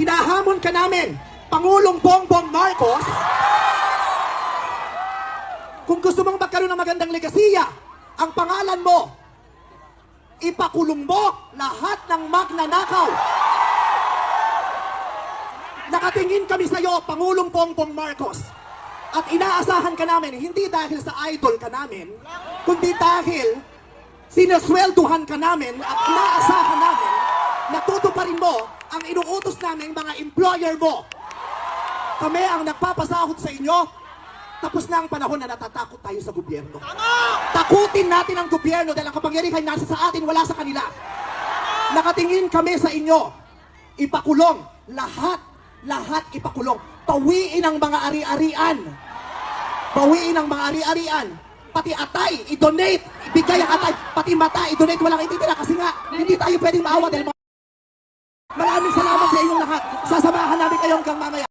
hinahamon ka namin, Pangulong Bongbong Marcos, kung gusto mong magkaroon ng magandang legasiya, ang pangalan mo, ipakulong mo lahat ng magnanakaw. Nakatingin kami sa iyo, Pangulong Bongbong Marcos. At inaasahan ka namin, hindi dahil sa idol ka namin, kundi dahil sinaswelduhan ka namin at inaasahan namin na tutuparin mo ang inuutos namin mga employer mo. Kami ang nagpapasahod sa inyo, tapos na ang panahon na natatakot tayo sa gobyerno. Takutin natin ang gobyerno dahil ang kapangyarihan nasa sa atin, wala sa kanila. Nakatingin kami sa inyo. Ipakulong. Lahat, lahat ipakulong. Pawiin ang mga ari-arian. Bawiin ang mga ari-arian. Pati atay, i-donate. Ibigay ang atay. Pati mata, i-donate. Walang ititira kasi nga, hindi tayo pwedeng maawa dahil mga- Maraming salamat sa inyong lahat. Sasamahan namin kayo hanggang mamaya.